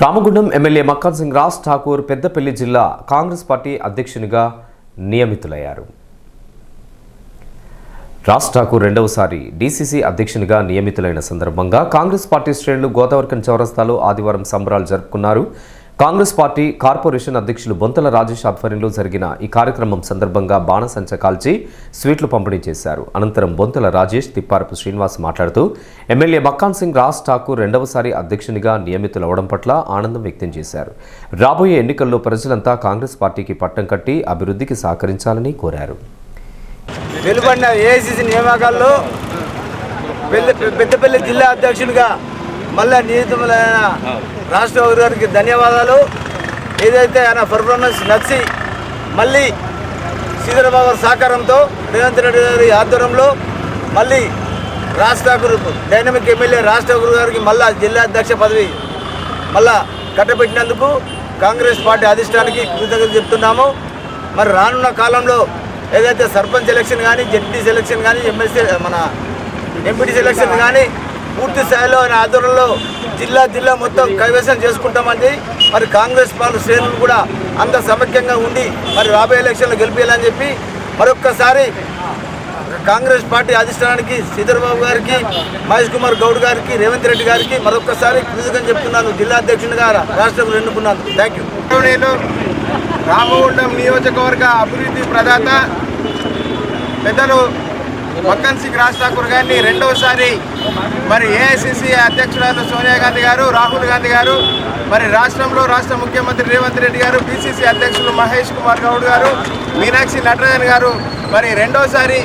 Ramagundam MLA Makkan Singh Raj Thakur Peddapalli జిల్లా Congress party అధ్యక్షునిగా నియమితులయ్యారు. రాజ్ ఠాకూర్ రెండవసారి డీసీసీ అధ్యక్షునిగా నియమితులైన సందర్భంగా కాంగ్రెస్ పార్టీ శ్రేణులు గోదావరికన్ చౌరస్తాలో ఆదివారం సంబరాలు జరుపుకున్నారు. కాంగ్రెస్ పార్టీ కార్పొరేషన్ అధ్యక్షులు బొంతల రాజేష్ ఆధ్వర్యంలో జరిగిన ఈ కార్యక్రమం సందర్భంగా బాణసంచ కాల్చి స్వీట్లు పంపిణీ చేశారు. అనంతరం బొంతల రాజేష్ తిప్పారపు శ్రీనివాస్ మాట్లాడుతూ ఎమ్మెల్యే మక్కాన్ సింగ్ రాజ్ ఠాకూర్ రెండవసారి అధ్యక్షునిగా నియమితులవడం పట్ల ఆనందం వ్యక్తం చేశారు. రాబోయే ఎన్నికల్లో ప్రజలంతా కాంగ్రెస్ పార్టీకి పట్టం కట్టి అభివృద్ధికి సహకరించాలని కోరారు. వెలువడిన ఏఐసిసి నియామకాల్లో పెద్దపల్లి జిల్లా అధ్యక్షుడిగా మళ్ళా నియమితులైన రాష్ట్ర గారికి ధన్యవాదాలు. ఏదైతే ఆయన పర్ఫార్మెన్స్ నచ్చి మళ్ళీ గారి సహకారంతో రేవంత్ రెడ్డి గారి ఆధ్వర్యంలో మళ్ళీ రాజ్ ఠాకూర్ డైనమిక్ ఎమ్మెల్యే రాజ్ ఠాకూర్ గారికి మళ్ళా జిల్లా అధ్యక్ష పదవి మళ్ళా కట్టబెట్టినందుకు కాంగ్రెస్ పార్టీ అధిష్టానికి కృతజ్ఞతలు చెప్తున్నాము. మరి రానున్న కాలంలో ఏదైతే సర్పంచ్ ఎలక్షన్ కానీ జడ్పీ సెలక్షన్ కానీ ఎమ్మెల్సీ మన ఎంపీటీ సెలక్షన్ కానీ పూర్తి స్థాయిలో ఆయన ఆధ్వర్యంలో జిల్లా జిల్లా మొత్తం కైవసం చేసుకుంటామని మరి కాంగ్రెస్ పార్టీ శ్రేణులు కూడా అంత సమైక్యంగా ఉండి మరి రాబోయే ఎలక్షన్లో గెలిపేయాలని చెప్పి మరొక్కసారి కాంగ్రెస్ పార్టీ అధిష్టానానికి శ్రీధర్బాబు గారికి మహేష్ కుమార్ గౌడ్ గారికి రేవంత్ రెడ్డి గారికి మరొకసారి కృతజ్ఞతలు చెప్తున్నాను. జిల్లా అధ్యక్షునిగా రాష్ట్రం ఎన్నుకున్నాను థ్యాంక్ యూ నేను రామగుండం నియోజకవర్గ అభివృద్ధి ప్రదాత పెద్దలు మక్కన్ సింగ్ రాజ్ ఠాకూర్ గారిని రెండవసారి మరి ఏఐసిసి అధ్యక్షురాలు సోనియా గాంధీ గారు రాహుల్ గాంధీ గారు మరి రాష్ట్రంలో రాష్ట్ర ముఖ్యమంత్రి రేవంత్ రెడ్డి గారు పిసిసి అధ్యక్షులు మహేష్ కుమార్ గౌడ్ గారు మీనాక్షి నటరాజన్ గారు మరి రెండోసారి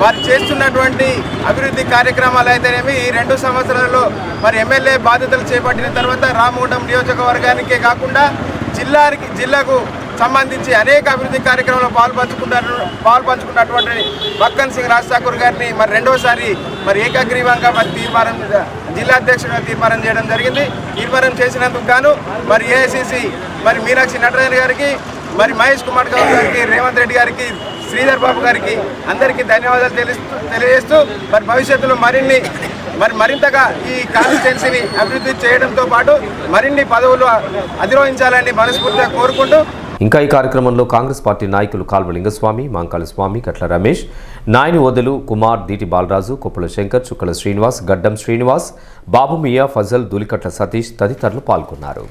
వారు చేస్తున్నటువంటి అభివృద్ధి కార్యక్రమాలు అయితేనేమి ఈ రెండు సంవత్సరాల్లో మరి ఎమ్మెల్యే బాధ్యతలు చేపట్టిన తర్వాత రామగుండం నియోజకవర్గానికే కాకుండా జిల్లాకి జిల్లాకు సంబంధించి అనేక అభివృద్ధి కార్యక్రమంలో పాల్పంచుకున్నారు పాల్పంచుకున్నటువంటి మక్కన్ సింగ్ రాజ్ఠాకూర్ గారిని మరి రెండోసారి మరి ఏకగ్రీవంగా మరి తీర్మానం జిల్లా అధ్యక్షుడిగా తీర్మానం చేయడం జరిగింది. తీర్మానం చేసినందుకు గాను మరి ఏఐసిసి మరి మీనాక్షి నటరాజన్ గారికి మరి మహేష్ కుమార్ గౌడ్ గారికి రేవంత్ రెడ్డి గారికి శ్రీధర్ బాబు గారికి అందరికీ ధన్యవాదాలు తెలుస్తూ తెలియజేస్తూ మరి భవిష్యత్తులో మరిన్ని మరి మరింతగా ఈ కాన్స్టిట్యున్సీని అభివృద్ధి చేయడంతో పాటు మరిన్ని పదవులు అధిరోహించాలని మనస్ఫూర్తిగా కోరుకుంటూ ఇంకా ఈ కార్యక్రమంలో కాంగ్రెస్ పార్టీ నాయకులు కాల్వ లింగస్వామి మాంకాళ స్వామి కట్ల రమేష్ నాయని వదలు కుమార్ దీటి బాలరాజు కుప్పల శంకర్ చుక్కల శ్రీనివాస్ గడ్డం శ్రీనివాస్ బాబు మియా ఫజల్ దూలికట్ల సతీష్ తదితరులు పాల్గొన్నారు.